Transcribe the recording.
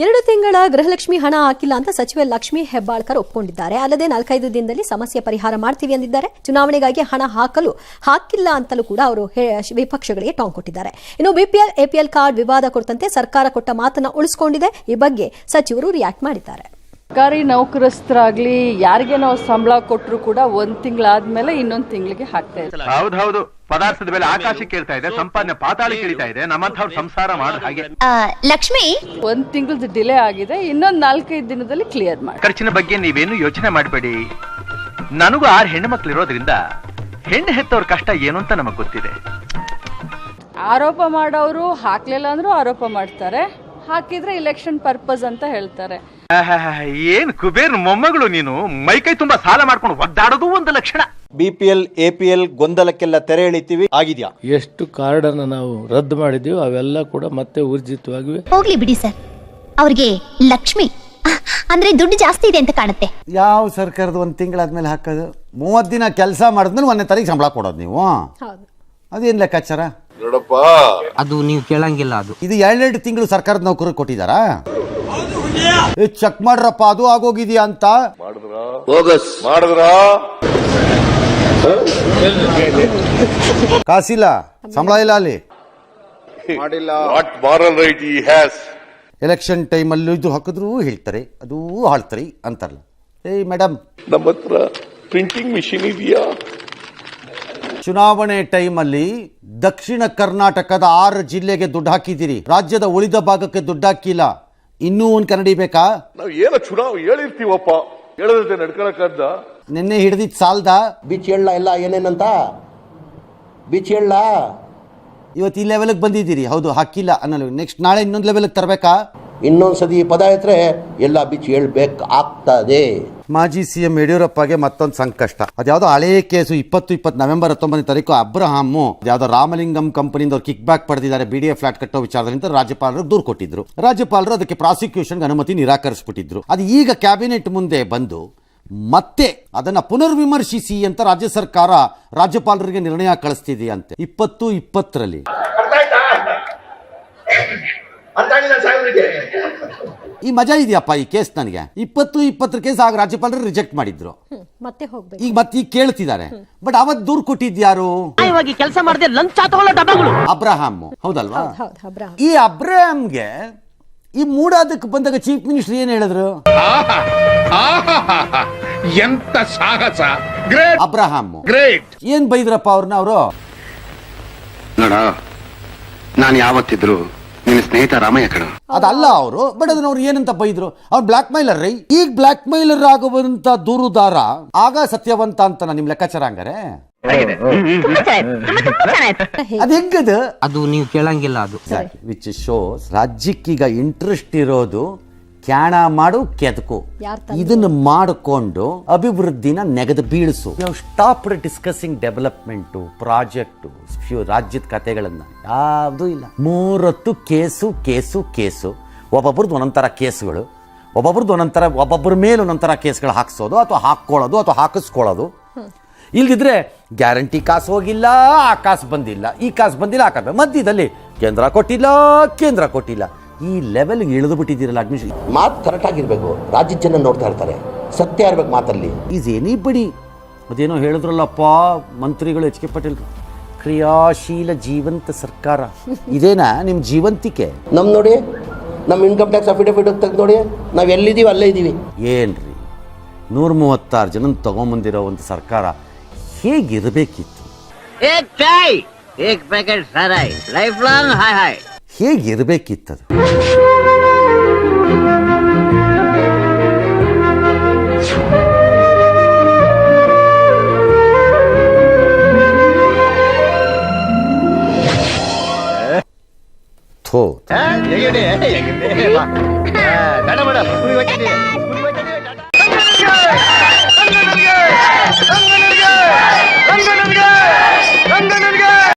ಎರಡು ತಿಂಗಳ ಗೃಹಲಕ್ಷ್ಮಿ ಹಣ ಹಾಕಿಲ್ಲ ಅಂತ ಸಚಿವೆ ಲಕ್ಷ್ಮಿ ಹೆಬ್ಬಾಳ್ಕರ್ ಒಪ್ಪಿಕೊಂಡಿದ್ದಾರೆ ಅಲ್ಲದೆ ನಾಲ್ಕೈದು ದಿನದಲ್ಲಿ ಸಮಸ್ಯೆ ಪರಿಹಾರ ಮಾಡ್ತೀವಿ ಎಂದಿದ್ದಾರೆ. ಚುನಾವಣೆಗಾಗಿ ಹಣ ಹಾಕಲು ಹಾಕಿಲ್ಲ ಅಂತಲೂ ಕೂಡ ಅವರು ಹೇ- ವಿಪಕ್ಷಗಳಿಗೆ ಟಾಂಗ್ ಕೊಟ್ಟಿದ್ದಾರೆ. ಇನ್ನು ಬಿಪಿಎಲ್ ಎಪಿಎಲ್ ಕಾರ್ಡ್ ವಿವಾದ ಕುರಿತಂತೆ ಸರ್ಕಾರ ಕೊಟ್ಟ ಮಾತನ್ನ ಉಳಿಸಿಕೊಂಡಿದೆ. ಈ ಬಗ್ಗೆ ಸಚಿವರು ರಿಯಾಕ್ಟ್ ಮಾಡಿದ್ದಾರೆ. ಸರ್ಕಾರಿ ನೌಕರಸ್ಥರಾಗ್ಲಿ ಯಾರಿಗೆ ನಾವು ಸಂಬಳ ಕೊಟ್ಟರು ಕೂಡ ಒಂದ್ ತಿಂಗಳಾದ್ಮೇಲೆ ಇನ್ನೊಂದು ತಿಂಗಳಿಗೆ ಹಾಕ್ತಾ ಇದ್ದಾರೆ ಪದಾರ್ಥದ ಬೆಲೆ ಆಕಾಶಕ್ಕೆ ಕೇಳ್ತಾ ಇದೆ ಸಂಪಾದನೆ ಪಾತಾಳಿ ಕೇಳ್ತಾ ಇದೆ ನಮ್ಮಂಥವ್ರು ಸಂಸಾರ ಮಾಡ ಹಾಗೆ. ಆ, ಲಕ್ಷ್ಮಿ? ಒಂದ್ ತಿಂಗಳ ಡಿಲೇ ಆಗಿದೆ ಇನ್ನೊಂದ್ ನಾಲ್ಕೈದು ದಿನದಲ್ಲಿ ಕ್ಲಿಯರ್ ಮಾಡಿ. ಖರ್ಚಿನ ಬಗ್ಗೆ ನೀವೇನು ಯೋಚನೆ ಮಾಡಬೇಡಿ. ನನಗೂ ಆರು ಹೆಣ್ಣು ಮಕ್ಳು ಇರೋದ್ರಿಂದ ಹೆಣ್ಣು ಹೆತ್ತವ್ರ ಕಷ್ಟ ಏನು ಅಂತ ನಮಗ್ ಗೊತ್ತಿದೆ. ಆರೋಪ ಮಾಡೋರು ಹಾಕ್ಲಿಲ್ಲ ಅಂದ್ರೂ ಆರೋಪ ಮಾಡ್ತಾರೆ ಹಾಕಿದ್ರೆ ಇಲೆಕ್ಷನ್ ಪರ್ಪಸ್ ಅಂತ ಹೇಳ್ತಾರೆ. ಏನ್ ಕುಬೇರ್ ಮೊಮ್ಮಗಳು ನೀನು? ಮೈಕೈ ತುಂಬಾ ಸಾಲ ಮಾಡ್ಕೊಂಡು ಒದ್ದಾಡೋದು ಒಂದು ಲಕ್ಷಣ. ಬಿಪಿಎಲ್ ಎಪಿಎಲ್ ಗೊಂದಲಕ್ಕೆಲ್ಲ ತೆರೆ ಎಳಿತೀವಿ ಆಗಿದ್ಯಾ? ಎಷ್ಟು ಕಾರ್ಡನ್ನು ನಾವು ರದ್ದು ಮಾಡಿದೀವಿ ಅವೆಲ್ಲ ಕೂಡ ಮತ್ತೆ ಊರ್ಜಿತವಾಗಿವೆ. ಹೋಗ್ಲಿ ಬಿಡಿ ಸರ್. ಅವ್ರಿಗೆ ಲಕ್ಷ್ಮಿ ಅಹ್, ಅಂದ್ರೆ ದುಡ್ಡು ಜಾಸ್ತಿ ಇದೆ ಅಂತ ಕಾಣುತ್ತೆ. ಯಾವ ಸರ್ಕಾರದ ಒಂದು ತಿಂಗಳಾದ್ಮೇಲೆ ಹಾಕೋದು? ಮೂವತ್ತು ದಿನ ಕೆಲಸ ಮಾಡಿದ್ಮೇಲೆ ಒಂದನೇ ತಾರೀಕು ಸಂಬಳ ಕೊಡೋದು ನೀವು? ಹೌದು. ಅದೇನು ಲೆಕ್ಕಾಚಾರ? ಅದು ನೀವು ಕೇಳಂಗಿಲ್ಲ ಅದು. ಇದು ಎರಡೆರಡು ತಿಂಗಳು ಸರ್ಕಾರದ ನೌಕರರು ಕೊಟ್ಟಿದ್ದಾರಾ ಚೆಕ್ ಮಾಡ್ರಪ್ಪ ಅದು ಆಗೋಗಿದ್ಯಾ ಅಂತ? ಕಾಸಿಲ್ಲ ಸಂಬಳ ಇಲ್ಲ ಅಲ್ಲಿ. What moral right he has? Election ಟೈಮಲ್ಲಿ ಇದು ಹಾಕಿದ್ರು ಹೇಳ್ತಾರೆ ಅದು ಹಾಳ್ತಾರೆ ಅಂತಾರಲ್ಲ. ಏಯ್ ಮೇಡಮ್ ನಮ್ಮ ಹತ್ರ ಪ್ರಿಂಟಿಂಗ್ ಮಿಷಿನ್ ಇದೆಯಾ? ಚುನಾವಣೆ ಟೈಮಲ್ಲಿ ದಕ್ಷಿಣ ಕರ್ನಾಟಕದ ಆರು ಜಿಲ್ಲೆಗೆ ದುಡ್ಡು ಹಾಕಿದ್ದೀರಿ ರಾಜ್ಯದ ಉಳಿದ ಭಾಗಕ್ಕೆ ದುಡ್ಡು ಹಾಕಿಲ್ಲ ಇನ್ನೂ ಒಂದು ಕನ್ನಡಿ ಬೇಕಾ? ನಾವು ಏನೋ ಚುನಾವ್ ಹೇಳಿರ್ತೀವಪ್ಪ. ಹೇಳದಂತೆ ನಡ್ಕೊಳಕ್ಕಂತ. ನಿನ್ನೆ ಹಿಡಿದಿದ್ದು ಸಾಲದ? ಬಿಚ್ ಹೇಳ ಎಲ್ಲ ಏನೇನಂತ? ಬಿಚ್ ಹೇಳ ಇವತ್ತು ಈ ಲೆವೆಲ್ಗೆ ಬಂದಿದ್ದೀರಿ. ಹೌದು ಹಾಕಿಲ್ಲ ಅನ್ನೋ ನೆಕ್ಸ್ಟ್ ನಾಳೆ ಇನ್ನೊಂದು ಲೆವೆಲ್ಗೆ ತರಬೇಕಾ? ಇನ್ನೊಂದ್ಸತಿ ಈ ಪದ ಎತ್ತರೆ ಎಲ್ಲ ಬಿಚ್ ಹೇಳ್ಬೇಕು ಆಗ್ತದೆ. ಮಾಜಿ ಸಿ ಎಂ ಯಡಿಯೂರಪ್ಪಗೆ ಮತ್ತೊಂದು ಸಂಕಷ್ಟ. ಅದ್ಯಾವುದೋ ಹಳೆಯ ಕೇಸು ಇಪ್ಪತ್ತು ಇಪ್ಪತ್ತು ನವೆಂಬರ್ ಹತ್ತೊಂಬತ್ತನೇ ತಾರೀಕು ಅಬ್ರಹಾಮು. ಯಾವುದೋ ರಾಮಲಿಂಗಂ ಕಂಪನಿಯಿಂದ ಅವ್ರು ಕಿಕ್ ಬ್ಯಾಕ್ ಪಡೆದಿದ್ದಾರೆ ಬಿ ಡಿ ಎ ಫ್ಲಾಟ್ ಕಟ್ಟೋ ವಿಚಾರದಿಂದ ರಾಜ್ಯಪಾಲರು ದೂರು ಕೊಟ್ಟಿದ್ರು. ರಾಜ್ಯಪಾಲರು ಅದಕ್ಕೆ ಪ್ರಾಸಿಕ್ಯೂಷನ್ಗೆ ಅನುಮತಿ ನಿರಾಕರಿಸ್ಬಿಟ್ಟಿದ್ರು. ಅದು ಈಗ ಕ್ಯಾಬಿನೆಟ್ ಮುಂದೆ ಬಂದು ಮತ್ತೆ ಅದನ್ನ ಪುನರ್ವಿಮರ್ಶಿಸಿ ಅಂತ ರಾಜ್ಯ ಸರ್ಕಾರ ರಾಜ್ಯಪಾಲರಿಗೆ ನಿರ್ಣಯ ಕಳಿಸ್ತಿದೆಯಂತೆ. ಇಪ್ಪತ್ತು ಇಪ್ಪತ್ತರಲ್ಲಿ. ಈ ಮಜಾ ಇದೆಯಪ್ಪ ಈ ಕೇಸ್ ನನಗೆ. ಇಪ್ಪತ್ತು ಇಪ್ಪತ್ತರ ಕೇಸ್ ಆಗ ರಾಜ್ಯಪಾಲರು ರಿಜೆಕ್ಟ್ ಮಾಡಿದ್ರು. ಮತ್ತೆ ಹೋಗ್ಬೇಕು. ಈಗ ಮತ್ತೆ ಈಗ ಕೇಳ್ತಿದ್ದಾರೆ. ಬಟ್ ಅವತ್ ದೂರ್ ಕೊಟ್ಟಿದ್ಯಾರು ಕೆಲಸ ಮಾಡದೆ ಲಂಚ ಡಬ್ಬಗಳು. ಅಬ್ರಹಾಮ್. ಹೌದಲ್ವಾ? ಹೌದು ಹೌದು ಅಬ್ರಾಹಂ ಈ ಅಬ್ರಹಾಮ್ಗೆ ಈ ಮೂಡಾದಕ್ಕೆ ಬಂದಾಗ ಚೀಫ್ ಮಿನಿಸ್ಟರ್ ಏನ್ ಹೇಳಿದ್ರು? ಎಂತ ಸಾಹಸ. Great Abraham. ಗ್ರೇಟ್ ಏನ್ ಬೈದ್ರಪ್ಪ ಅವ್ರನ್ನ ಅವರು? ನೋಡ ನಾನು ಯಾವತ್ತಿದ್ರು ನಿನ್ನ ಸ್ನೇಹಿತ ರಾಮಯ್ಯ ಕಣ. ಅದಲ್ಲ ಅವರು ಬಟ್ ಅದನ್ನ ಅವ್ರು ಏನಂತ ಬೈದ್ರು? ಅವ್ರು ಬ್ಲಾಕ್ ಮೈಲರ್ ರೀ. ಈಗ ಬ್ಲಾಕ್ ಮೈಲರ್ ಆಗುವಂತ ದೂರುದಾರ ಆಗ ಸತ್ಯವಂತ ಅಂತ ನಿಮ್ ಲೆಕ್ಕಾಚಾರ ಹಂಗಾರೆ. ಅದ್ ಹೆಂಗದ? ಅದು ನೀವು ಕೇಳಂಗಿಲ್ಲ ಅದು. ವಿಚ್ ಶೋಸ್ ರಾಜ್ಯಕ್ಕೀಗ ಇಂಟ್ರೆಸ್ಟ್ ಇರೋದು ಕ್ಯಾಣ ಮಾಡು ಕೆದಕು. ಇದನ್ನ ಮಾಡಿಕೊಂಡು ಅಭಿವೃದ್ಧಿನ ನೆಗೆದು ಬೀಳಿಸು. ಸ್ಟಾಪ್ ಡಿಸ್ಕಸಿಂಗ್ ಡೆವಲಪ್ಮೆಂಟ್ ಪ್ರಾಜೆಕ್ಟ್ ರಾಜ್ಯದ ಕಥೆಗಳನ್ನ ಯಾವುದೂ ಇಲ್ಲ. ಮೂರತ್ತು ಕೇಸು ಕೇಸು ಕೇಸು. ಒಬ್ಬೊಬ್ರದ್ದು ಒಂದೊಂಥರ ಕೇಸುಗಳು. ಒಬ್ಬೊಬ್ರದ್ದು ಒಂದೊಂಥರ ಒಬ್ಬೊಬ್ಬರ ಮೇಲೆ ಒಂದೊಂಥರ ಕೇಸ್ಗಳು ಹಾಕ್ಸೋದು ಅಥವಾ ಹಾಕ್ಕೊಳ್ಳೋದು ಅಥವಾ ಹಾಕಿಸ್ಕೊಳ್ಳೋದು. ಇಲ್ದಿದ್ರೆ ಗ್ಯಾರಂಟಿ ಕಾಸು ಹೋಗಿಲ್ಲ ಆ ಕಾಸು ಬಂದಿಲ್ಲ ಈ ಕಾಸು ಬಂದಿಲ್ಲ ಆ ಕಾಸು ಮಧ್ಯದಲ್ಲಿ ಕೇಂದ್ರ ಕೊಟ್ಟಿಲ್ಲ ಕೇಂದ್ರ ಕೊಟ್ಟಿಲ್ಲ. ಈ ಲೆವೆಲ್ಗೆ ಇಳಿದು ಬಿಟ್ಟಿದ್ದೀರಲ್ಲ ಅಡ್ಮಿಷನ್. ಮಾತು ಕರೆಕ್ಟ್ ಆಗಿರ್ಬೇಕು. ರಾಜ್ಯದ ಜನ ನೋಡ್ತಾ ಇರ್ತಾರೆ. ಸತ್ಯ ಇರ್ಬೇಕು ಮಾತಲ್ಲಿ. ಈಸ್ ಎನಿ ಬಡಿ? ಅದೇನೋ ಹೇಳಿದ್ರಲ್ಲಪ್ಪ ಮಂತ್ರಿಗಳು ಎಚ್ ಕೆ ಪಟೇಲ್. ಕ್ರಿಯಾಶೀಲ ಜೀವಂತ ಸರ್ಕಾರ. ಇದೇನಾ ನಿಮ್ಮ ಜೀವಂತಿಕೆ? ನಮ್ಮ ನೋಡಿ ನಮ್ಮ ಇನ್ಕಮ್ ಟ್ಯಾಕ್ಸ್ ಅಫಿಡವಿಟ್ ತೆಗೆದು ನೋಡಿ ನಾವು ಎಲ್ಲಿದ್ದೀವಿ ಅಲ್ಲೇ ಇದ್ದೀವಿ. ಏನ್ರಿ? ನೂರ ಮೂವತ್ತಾರು ಜನ ತಗೊಂಬಂದಿರೋ ಒಂದು ಸರ್ಕಾರ. ಹೇಗಿರಬೇಕಿತ್ತು ಏಕ್ ಚಾಯ್ ಏಕ್ packet ಸಾರಾಯ್ life long hi hi ಹೇಗಿರಬೇಕಿತ್ತದು ಥೋ ಬೇಡ ಬೇಡ